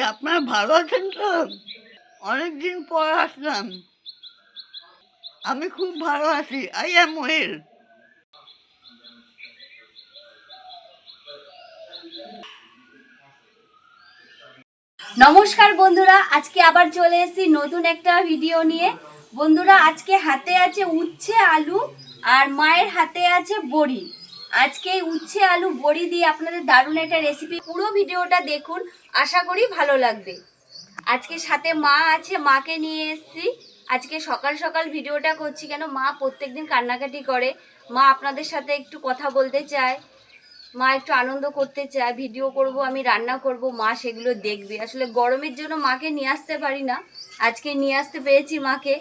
আপনার ভালো আছেন তো? অনেকদিন পর আসলাম। আমি খুব ভালো আছি। আই এম ওয়েল নমস্কার বন্ধুরা, আজকে আবার চলে এসেছি নতুন একটা ভিডিও নিয়ে। বন্ধুরা, আজকে হাতে আছে উচ্ছে আলু আর মায়ের হাতে আছে বড়ি। আজকে উচ্ছে আলু বড়ি দিয়ে আপনাদের দারুণ একটা রেসিপি পুরো ভিডিওটা দেখুন, আশা করি ভালো লাগবে। আজকে সাথে মা আছে, মাকে নিয়ে এসেছি। আজকে সকাল সকাল ভিডিওটা করছি কেন, মা প্রত্যেকদিন কান্নাকাটি করে। মা আপনাদের সাথে একটু কথা বলতে চায়। মা একটু আনন্দ করতে চায়, ভিডিও করব, আমি রান্না করব, মা সেগুলো দেখবে। আসলে গরমের জন্য মাকে নিয়ে আসতে পারি না। আজকে নিয়ে আসতে পেরেছি মাকে।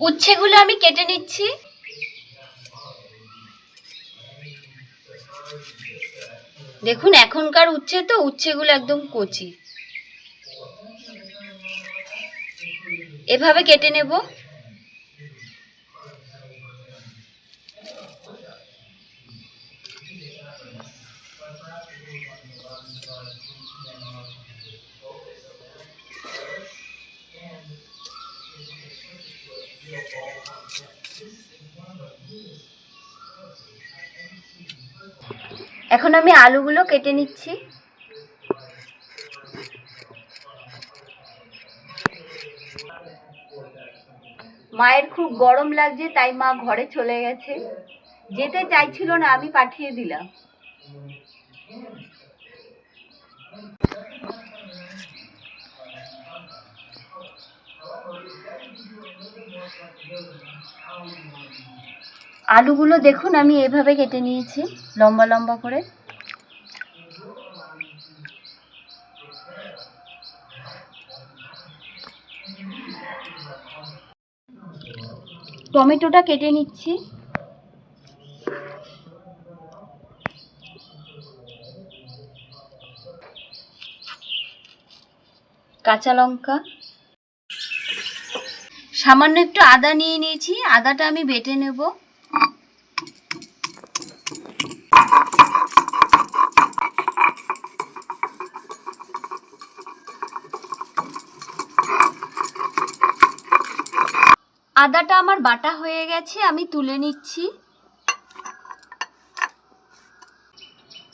উচ্ছেগুলো আমি কেটে নিচ্ছি। দেখুন এখনকার উচ্ছে তো উচ্ছেগুলো একদম কচি। এভাবে কেটে নেব। এখন আমি আলুগুলো কেটে নিচ্ছি। মায়ের খুব গরম লাগছে, তাই মা ঘরে চলে গেছে। যেতে চাইছিল না, আমি পাঠিয়ে দিলাম। আলুগুলো দেখুন আমি এভাবে কেটে নিয়েছি লম্বা লম্বা করে। টমেটোটা কেটে নিচ্ছি। কাঁচা লঙ্কা। সামান্য একটু আদা নিয়ে নিয়েছি। আদাটা আমি বেটে নেব। আদাটা আমার বাটা হয়ে গেছে, আমি তুলে নিচ্ছি।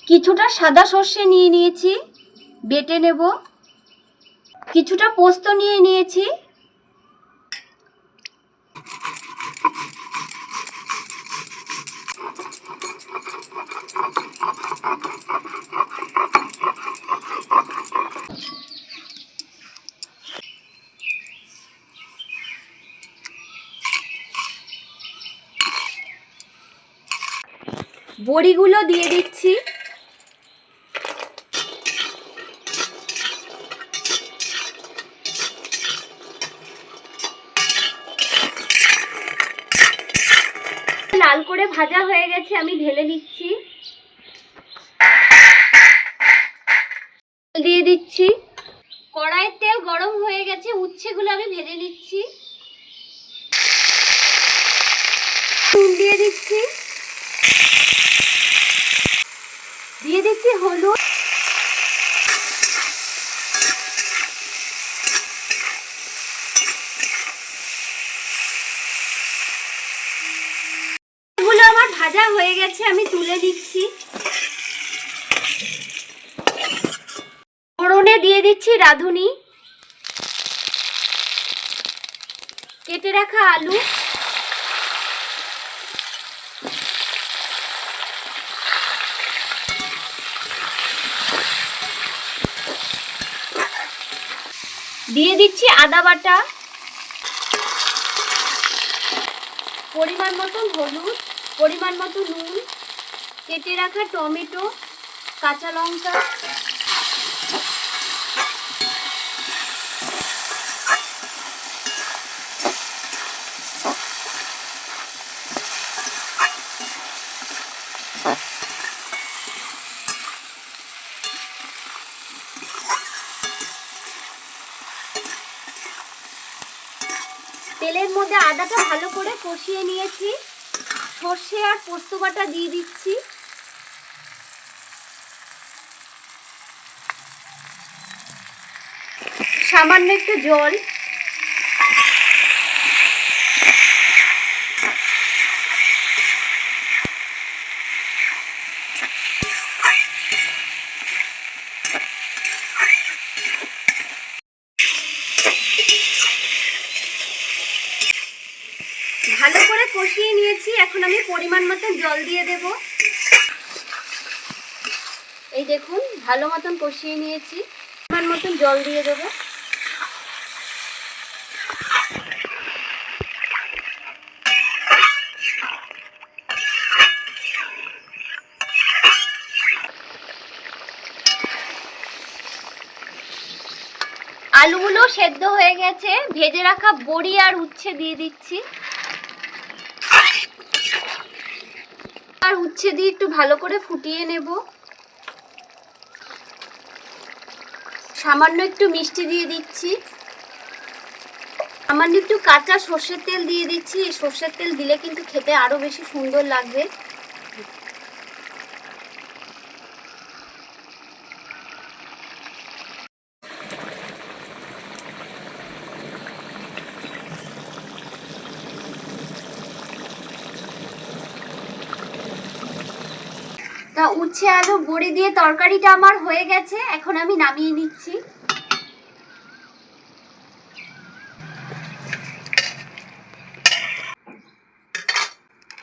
কিছুটা সাদা সর্ষে নিয়ে নিয়েছি, বেটে নেব। কিছুটা পোস্ত নিয়ে নিয়েছি। বড়িগুলো দিয়ে দিচ্ছি লাল করে ভাজা হয়ে গেছে, আমি ঢেলে নিচ্ছি দিয়ে দিচ্ছি। কড়াইয়ের তেল গরম হয়ে গেছে, উচ্ছেগুলো আমি ভেজে নিচ্ছি। নুন দিয়ে দিচ্ছি দিয়ে দিচ্ছি হলুদ এগুলো আমার ভাজা হয়ে গেছে, আমি তুলে দিচ্ছি। ফোড়নে দিয়ে দিচ্ছি রাঁধুনি। কেটে রাখা আলু। দিয়ে দিচ্ছি আদা বাটা। পরিমাণ মতো হলুদ। পরিমাণ মতো নুন, কেটে রাখা টমেটো, কাঁচা লঙ্কা। তেলের মধ্যে আদাটা ভালো করে কষিয়ে নিয়েছি। সর্ষে আর পোস্ত বাটা দিয়ে দিচ্ছি। সামান্য একটু জল ভালো করে কষিয়ে নিয়েছি। এখন আমি পরিমাণ মতো জল দিয়ে দেব। এই দেখুন, ভালো মতন কষিয়ে নিয়েছি। পরিমাণ মতন জল দিয়ে দেবো। আলুগুলো সেদ্ধ হয়ে গেছে। ভেজে রাখা বড়ি আর উচ্ছে দিয়ে দিচ্ছি। উচ্ছে দিয়ে একটু ভালো করে ফুটিয়ে নেব। সামান্য একটু মিষ্টি দিয়ে দিচ্ছি। সামান্য একটু কাঁচা সর্ষের তেল দিয়ে দিচ্ছি। এই সর্ষের তেল দিলে কিন্তু খেতে আরও বেশি সুন্দর লাগবে। তা উচ্ছে আলু বড়ি দিয়ে তরকারিটা আমার হয়ে গেছে, এখন আমি নামিয়ে নিচ্ছি।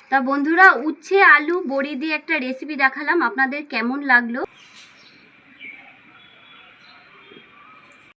তা বন্ধুরা, উচ্ছে, আলু, বড়ি দিয়ে একটা রেসিপি দেখালাম, আপনাদের কেমন লাগল?